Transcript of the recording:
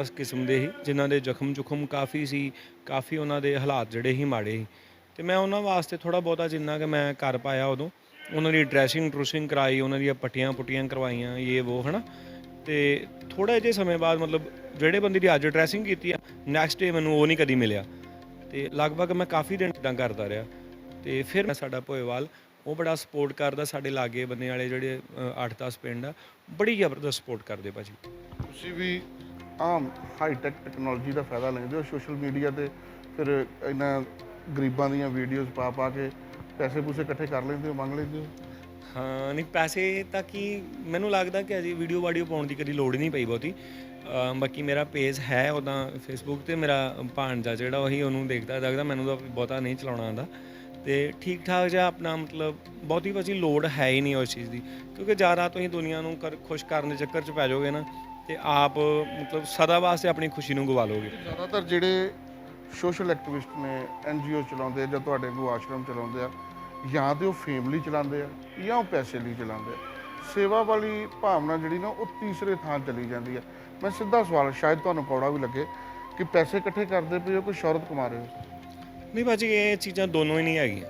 ਇਸ ਕਿਸਮ ਦੇ ਹੀ, ਜਿਨ੍ਹਾਂ ਦੇ ਜ਼ਖਮ ਜ਼ੁਖਮ ਕਾਫੀ ਸੀ, ਕਾਫੀ ਉਹਨਾਂ ਦੇ ਹਾਲਾਤ ਜਿਹੜੇ ਹੀ ਮਾੜੇ ਸੀ। ਤੇ ਮੈਂ ਉਹਨਾਂ ਵਾਸਤੇ ਥੋੜਾ ਬਹੁਤਾ ਜਿੰਨਾ ਕਿ ਮੈਂ ਕਰ ਪਾਇਆ ਉਦੋਂ, ਉਹਨਾਂ ਦੀ ਡਰੈਸਿੰਗ ਡਰੂਸਿੰਗ ਕਰਾਈ, ਉਹਨਾਂ ਦੀਆਂ ਪੱਟੀਆਂ ਪੁੱਟੀਆਂ ਕਰਵਾਈਆਂ ਇਹ ਉਹ ਹਨਾ। ਤੇ ਥੋੜਾ ਜਿਹੇ ਸਮੇਂ ਬਾਅਦ ਮਤਲਬ ਜਿਹੜੇ ਬੰਦੇ ਦੀ ਅੱਜ ਡਰੈਸਿੰਗ ਕੀਤੀ ਆ ਨੈਕਸਟ ਡੇ ਮੈਨੂੰ ਉਹ ਨਹੀਂ ਕਦੀ ਮਿਲਿਆ। ਤੇ ਲਗਭਗ ਮੈਂ ਕਾਫੀ ਦਿਨ ਇਦਾਂ ਕਰਦਾ ਰਿਹਾ। ਤੇ ਫਿਰ ਮੈਂ ਸਾਡਾ ਭੋਏਵਾਲ, ਉਹ ਬੜਾ ਸਪੋਰਟ ਕਰਦਾ ਸਾਡੇ ਲਾਗੇ ਬੰਨੇ ਵਾਲੇ ਜਿਹੜੇ 8-10 ਪਿੰਡ ਆ, ਬੜੀ ਜ਼ਬਰਦਸਤ ਸਪੋਰਟ ਕਰਦੇ ਭਾਜੀ ਤੁਸੀਂ ਵੀ ਆਮ ਹਾਈ ਟੈਕ ਟੈਕਨੋਲੋਜੀ ਦਾ ਫਾਇਦਾ ਲੈਂਦੇ ਹੋ ਸੋਸ਼ਲ ਮੀਡੀਆ ਤੇ ਫਿਰ ਇਹਨਾਂ ਗਰੀਬਾਂ ਦੀਆਂ ਵੀਡੀਓਜ਼ ਪਾ ਪਾ ਕੇ ਪੈਸੇ ਪੂਸੇ ਇਕੱਠੇ ਕਰ ਲੈਂਦੇ ਹੋ, ਮੰਗ ਲੈਂਦੇ ਹੋ? ਹਾਂ, ਨਹੀਂ, ਪੈਸੇ ਤਾਂ ਕੀ ਮੈਨੂੰ ਲੱਗਦਾ ਕਿ ਅਜੇ ਵੀਡੀਓ ਵਾਡੀਓ ਪਾਉਣ ਦੀ ਕਦੀ ਲੋੜ ਹੀ ਨਹੀਂ ਪਈ ਬਹੁਤੀ। ਬਾਕੀ ਮੇਰਾ ਪੇਜ ਹੈ ਉਦਾਂ ਫੇਸਬੁੱਕ ਤੇ, ਮੇਰਾ ਭਾਣਜਾ ਜਿਹੜਾ ਉਹੀ ਉਹਨੂੰ ਦੇਖਦਾ, ਲੱਗਦਾ ਮੈਨੂੰ ਤਾਂ ਬਹੁਤਾ ਨਹੀਂ ਚਲਾਉਣਾ ਆਉਂਦਾ। ਤੇ ਠੀਕ ਠਾਕ ਜਿਹਾ ਆਪਣਾ ਮਤਲਬ ਬਹੁਤੀ ਭਾਜੀ ਲੋੜ ਹੈ ਹੀ ਨਹੀਂ ਉਸ ਚੀਜ਼ ਦੀ, ਕਿਉਂਕਿ ਜ਼ਿਆਦਾ ਤੁਸੀਂ ਦੁਨੀਆ ਨੂੰ ਕਰ ਖੁਸ਼ ਕਰਨ ਦੇ ਚੱਕਰ 'ਚ ਪੈ ਜਾਓਗੇ ਨਾ ਤੇ ਆਪ ਮਤਲਬ ਸਦਾ ਵਾਸਤੇ ਆਪਣੀ ਖੁਸ਼ੀ ਨੂੰ ਗਵਾ ਲੋਗੇ ਜ਼ਿਆਦਾਤਰ ਜਿਹੜੇ ਸੋਸ਼ਲ ਐਕਟਿਵਿਸਟ ਨੇ ਐਨਜੀਓ ਚਲਾਉਂਦੇ ਆ ਜਾਂ ਤੁਹਾਡੇ ਕੋਲ ਆਸ਼ਰਮ ਚਲਾਉਂਦੇ ਆ ਜਾਂ ਤੇ ਉਹ ਫੇਮ ਲਈ ਚਲਾਉਂਦੇ ਆ ਜਾਂ ਉਹ ਪੈਸੇ ਲਈ ਚਲਾਉਂਦੇ ਆ। ਸੇਵਾ ਵਾਲੀ ਭਾਵਨਾ ਜਿਹੜੀ ਨਾ ਉਹ ਤੀਸਰੇ ਥਾਂ ਚਲੀ ਜਾਂਦੀ ਆ। ਮੈਂ ਸਿੱਧਾ ਸਵਾਲ ਸ਼ਾਇਦ ਤੁਹਾਨੂੰ ਕੌੜਾ ਵੀ ਲੱਗੇ ਕਿ ਪੈਸੇ ਇਕੱਠੇ ਕਰਦੇ ਪਏ ਹੋ ਕੋਈ ਸ਼ੌਹਰਤ ਕਮਾ ਰਹੇ ਹੋ? ਨਹੀਂ ਭਾਜੀ ਇਹ ਚੀਜ਼ਾਂ ਦੋਨੋਂ ਹੀ ਨਹੀਂ ਹੈਗੀਆਂ।